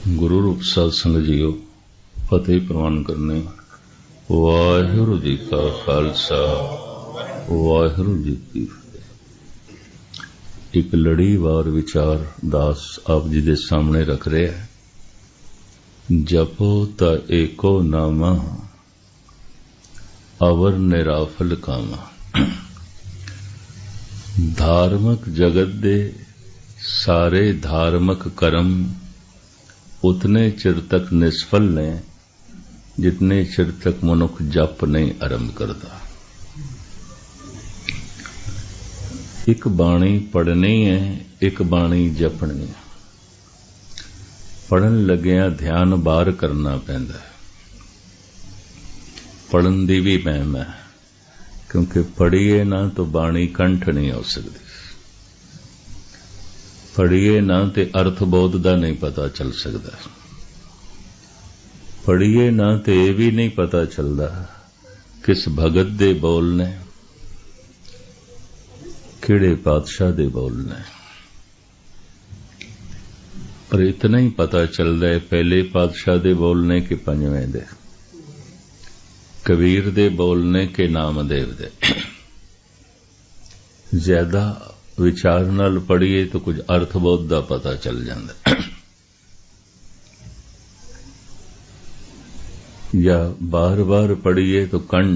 ਸਤਿਗੁਰੂ ਸਾਧ ਸੰਗਤ ਜੀਓ, ਫਤਿਹ ਪ੍ਰਵਾਨ ਕਰਨੇ ਵਾਹਿਗੁਰੂ ਜੀ ਕਾ ਖਾਲਸਾ, ਵਾਹਿਗੁਰੂ ਜੀ ਕੀ ਫਤਿਹ। ਇੱਕ ਲੜੀਵਾਰ ਵਿਚਾਰ ਦਾਸ ਆਪ ਜੀ ਦੇ ਸਾਹਮਣੇ ਰੱਖ ਰਿਹਾ ਹੈ। ਜਪੋ ਤਾ ਏਕੋ ਨਾਮਾ, ਅਵਰ ਨਿਰਾਫਲ ਕਾਮਾ। ਧਾਰਮਿਕ ਜਗਤ ਦੇ ਸਾਰੇ ਧਾਰਮਿਕ ਕਰਮ ਉਤਨੇ ਚਿਰ ਤੱਕ ਨਿਸਫਲ ਨੇ ਜਿਤਨੇ ਚਿਰ ਤੱਕ ਮਨੁੱਖ ਜਪ ਨਹੀਂ ਆਰੰਭ ਕਰਦਾ ਇੱਕ ਬਾਣੀ ਪੜ੍ਹਨੀ ਹੈ ਇੱਕ ਬਾਣੀ ਜਪਣੀ ਹੈ ਪੜਨ ਲੱਗਿਆਂ ਧਿਆਨ ਬਾਹਰ ਕਰਨਾ ਪੈਂਦਾ ਹੈ ਪੜਨ ਦੀ ਵੀ ਮਹਿਮ ਹੈ ਕਿਉਂਕਿ ਪੜ੍ਹੀਏ ਨਾ ਤਾਂ ਬਾਣੀ ਕੰਠ ਨਹੀਂ ਹੋ ਸਕਦੀ ਪੜ੍ਹੀਏ ਨਾ ਤੇ ਅਰਥ ਬੋਧ ਦਾ ਨਹੀਂ ਪਤਾ ਚੱਲ ਸਕਦਾ। ਪੜ੍ਹੀਏ ਨਾ ਤੇ ਇਹ ਵੀ ਨਹੀਂ ਪਤਾ ਚੱਲਦਾ ਕਿਸ ਭਗਤ ਦੇ ਬੋਲ ਨੇ, ਕਿਹੜੇ ਪਾਤਸ਼ਾਹ ਦੇ ਬੋਲ ਨੇ। ਪਰ ਇਤਨਾ ਹੀ ਪਤਾ ਚੱਲਦਾ ਹੈ, ਪਹਿਲੇ ਪਾਤਸ਼ਾਹ ਦੇ ਬੋਲ ਨੇ ਕਿ ਪੰਜਵੇਂ ਦੇ, ਕਬੀਰ ਦੇ ਬੋਲ ਨੇ ਕਿ ਨਾਮਦੇਵ ਦੇ। ਜ਼ਿਆਦਾ ਵਿਚਾਰ ਨਾਲ ਪੜ੍ਹੀਏ ਤਾਂ ਕੁਝ ਅਰਥ ਬਹੁਤ ਦਾ ਪਤਾ ਚੱਲ ਜਾਂਦਾ। ਜਾਂ ਬਾਰ-ਬਾਰ ਪੜ੍ਹੀਏ ਤਾਂ ਕੰਠ